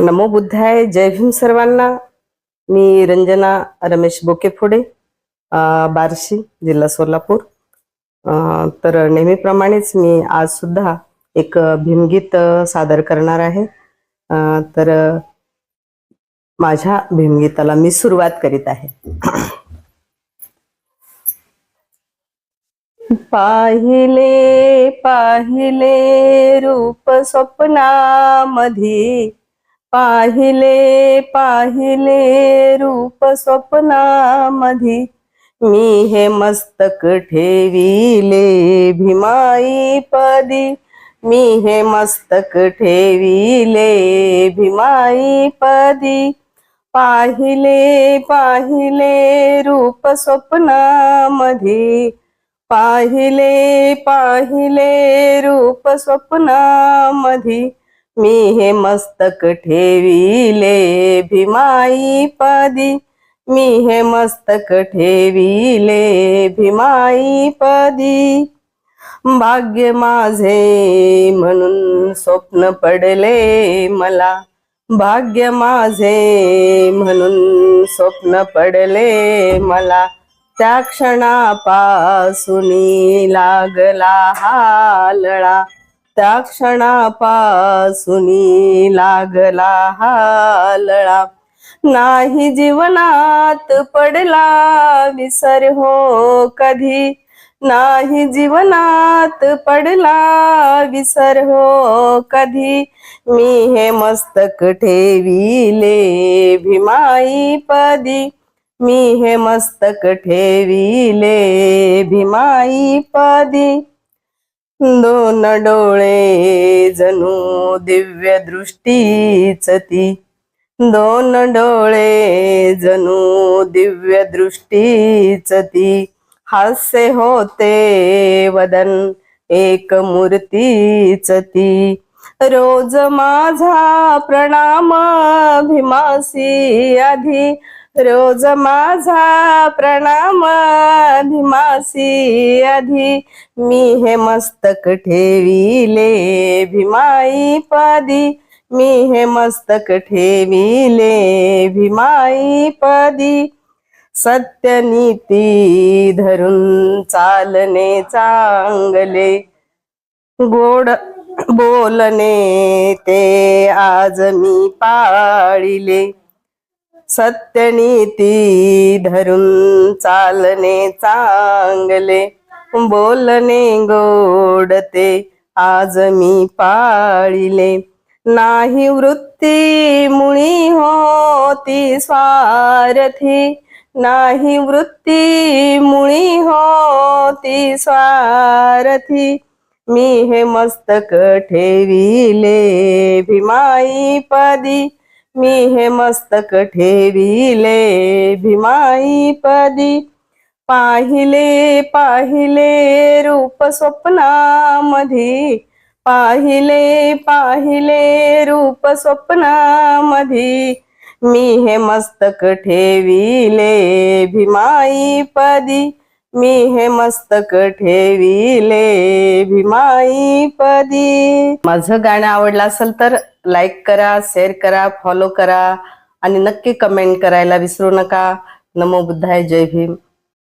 नमो बुद्धाय जय भीम सर्वांना. मी रंजना रमेश बोकेफोडे बारशी बार्शी जिल्हा सोलापूर. तर नेहमीप्रमाणेच मी आज सुद्धा एक भीमगीत सादर करणार आहे. तर माझ्या भीमगीताला मी सुरुवात करीत आहे. पाहिले पाहिले रूप स्वप्नामधी. पाहिले पाहिले रूप स्वप्नामधी. मी हे मस्तक ठेविले भीमाई पदी. मी हे मस्तक ठेविले भीमाई पदी. पाहिले पाहिले रूप स्वप्नामधी. पाहिले पाहिले रूप स्वप्नामधी. मी हे मस्तक ठेविले भीमाई पदी. मी हे मस्तक ठेविले भीमाई पदी. भाग्य माझे म्हणून स्वप्न पडले मला. भाग्य माझे म्हणून स्वप्न पडले मला. त्या क्षणापासून लागला हा लळा. त्या क्षणापासून लागला हा लळा. नाही जीवनात पडला विसर हो कधी. नाही जीवनात पडला विसर हो कधी. मी हे मस्तक ठेविले भीमाई पदी. मी हे मस्तक ठेविले भीमाई पदी. दोन डोळे जणू दिव्य दृष्टीच ती. दोन डोळे जणू दिव्य दृष्टीच ती. हास्य होते वदन एक मूर्तीच ती. रोज माझा प्रणाम भीमासी आधी रोज माझा प्रणाम भीमासी आधी. मी हे मस्तक ठेविले भीमाई पदी. मी हे मस्तक ठेविले भीमाई पदी. सत्यनीती धरून चालणे चांगले. गोड बोलणे ते आज मी पाळिले. सत्यनीती धरून चालणे चांगले. बोलणे गोडते आज मी पाळिले. नाही वृत्ती मुळी होती स्वारथी. नाही वृत्ती मुळी होती स्वारथी. मी हे मस्तक ठेविले भीमाई पदी मी हे मस्तक ठेविले भीमाई पदी. पाहिले पाहिले रूप स्वप्नामधी. पाहिले पाहिले रूप स्वप्नामधी. मी हे मस्तक ठेविले भीमाई पदी. मी हे मस्तक ठेविले भीमाई पदी. माझं गाणं आवडलं असेल तर लाईक करा शेअर करा फॉलो करा आणि नक्की कमेंट करायला विसरू नका. नमो बुद्धाय जय भीम.